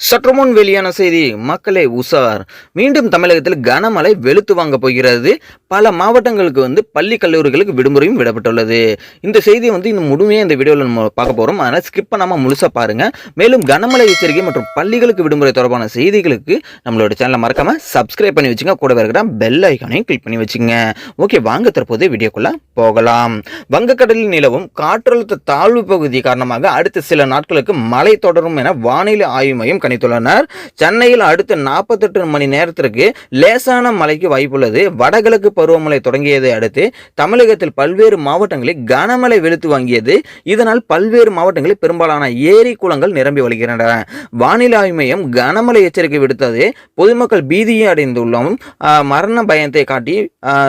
சற்றுமுன் வெளியான செய்தி மக்களே உசார் மீண்டும் தமிழகத்தில் கனமழை வெளுத்து வாங்க போகிறது. பல மாவட்டங்களுக்கு வந்து பள்ளி கல்லூரிகளுக்கு விடுமுறையும் விடப்பட்டுள்ளது. இந்த செய்தியை வந்து இந்த முழுமையாக இந்த வீடியோவில் நம்ம பார்க்க போகிறோம் அதனால் ஸ்கிப் பண்ணாமல் முழுசாக பாருங்கள் மேலும் கனமழை எச்சரிக்கை மற்றும் பள்ளிகளுக்கு விடுமுறை தொடர்பான செய்திகளுக்கு நம்மளோட சேனலை மறக்காமல் சப்ஸ்கிரைப் பண்ணி வச்சுங்க கூட இருக்கிற பெல் ஐக்கானையும் கிளிக் பண்ணி வச்சுங்க ஓகே வாங்க தற்போது வீடியோக்குள்ளே போகலாம். வங்கக்கடலில் நிலவும் காற்றழுத்த தாழ்வு பகுதி காரணமாக அடுத்த சில நாட்களுக்கு மழை தொடரும் என வானிலை ஆய்வு மையம் கணித்துள்ளனர். சென்னையில் அடுத்த நாற்பத்தெட்டு மணி நேரத்திற்கு லேசான மழைக்கு வாய்ப்புள்ளது. வடகிழக்கு பருவமழை தொடங்கியதை அடுத்து தமிழகத்தில் பல்வேறு மாவட்டங்களில் கனமழை வெளுத்து வாங்கியது. இதனால் பல்வேறு மாவட்டங்களில் பெரும்பாலான ஏரி குளங்கள் நிரம்பி வருகின்றன வானிலை ஆய்வு மையம் கனமழை எச்சரிக்கை விடுத்தது. பொதுமக்கள் பீதியை அடைந்துள்ளோம். மரண பயத்தை காட்டி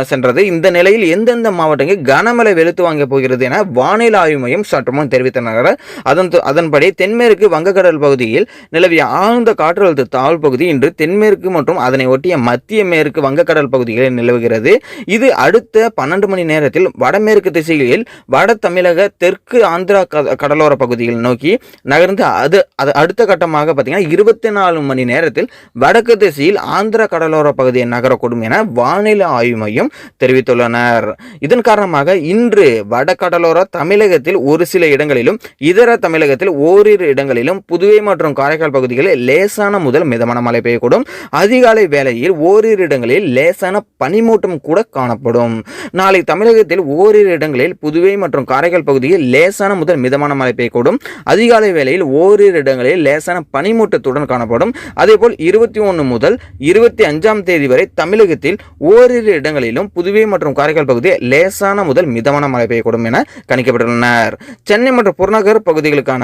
சென்றது. இந்த நிலையில் எந்தெந்த மாவட்டங்கள் கனமழை வெளுத்து வாங்க போகிறது என வானிலை ஆய்வு மையம் சற்று முன் தெரிவித்தனர். அதன் அதன்படி தென்மேற்கு வங்கக்கடல் பகுதியில் நிலவிய ஆழ்ந்த காற்றழுத்த தாழ்வு பகுதி இன்று தென்மேற்கு மற்றும் அதனை ஒட்டிய மத்திய மேற்கு வங்கக்கடல் பகுதிகளில் நிலவுகிறது. இது அடுத்த பன்னெண்டு மணி நேரத்தில் வடமேற்கு திசையில் வட தமிழக தெற்கு ஆந்திரா கடலோர பகுதிகள் நோக்கி நகர்ந்து அது அது அடுத்த கட்டமாக பார்த்தீங்கன்னா இருபத்தி நாலு மணி நேரத்தில் வடக்கு திசையில் ஆந்திரா கடலோர பகுதியை நகரக்கூடும் என வானிலை ஆய்வு மையம் தெரிவித்துள்ளனர். இதன் காரணமாக இன்று வட கடலோர தமிழகத்தில் ஒரு சில இடங்களிலும் இதர தமிழகத்தில் ஓரிரு இடங்களிலும் புதுவை மற்றும் காரைக்கால் பகுதி பகுதிகளில் லேசான முதல் மிதமான மழை பெய்யக்கூடும். அதிகாலை வேளையில் ஓரிரு இடங்களில் லேசான பனிமூட்டம் கூட காணப்படும். நாளை தமிழகத்தில் ஓரிரு இடங்களில் புதுவை மற்றும் காரைக்கால் பகுதியில் லேசான முதல் மிதமான மழை பெய்யக்கூடும். அதிகாலை வேளையில் ஓரிரு இடங்களில் லேசான பனிமூட்டத்துடன் காணப்படும். அதேபோல் இருபத்தி ஒன்று முதல் இருபத்தி அஞ்சாம் தேதி வரை தமிழகத்தில் ஓரிரு இடங்களிலும் புதுவை மற்றும் காரைக்கால் பகுதியில் லேசான முதல் மிதமான மழை பெய்யக்கூடும் என கணிக்கப்பட்டுள்ளனர். சென்னை மற்றும் புறநகர் பகுதிகளுக்கான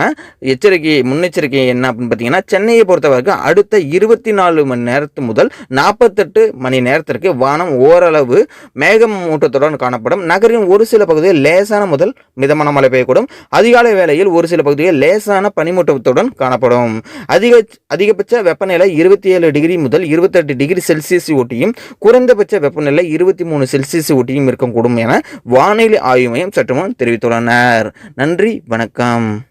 எச்சரிக்கை முன்னெச்சரிக்கை என்ன அப்படின்னு பார்த்தீங்கன்னா சென்னையை பொறுத்தவரைக்கும் அடுத்த இருபத்தி நாலு மணி நேரத்து முதல் நாற்பத்தெட்டு மணி நேரத்திற்கு வானம் ஓரளவு மேகமூட்டத்துடன் காணப்படும். நகரின் ஒரு சில பகுதியில் லேசான முதல் மிதமான மழை பெய்யக்கூடும். அதிகாலை வேளையில் ஒரு சில பகுதியில் லேசான பனிமூட்டத்துடன் காணப்படும். அதிக அதிகபட்ச வெப்பநிலை இருபத்தி ஏழு டிகிரி முதல் இருபத்தெட்டு டிகிரி செல்சியஸ் ஊட்டியும் குறைந்தபட்ச வெப்பநிலை இருபத்தி மூணு செல்சியஸ் ஊட்டியும் இருக்கக்கூடும் என வானிலை ஆய்வு மையம் சற்று முன் தெரிவித்துள்ளனர். நன்றி வணக்கம்.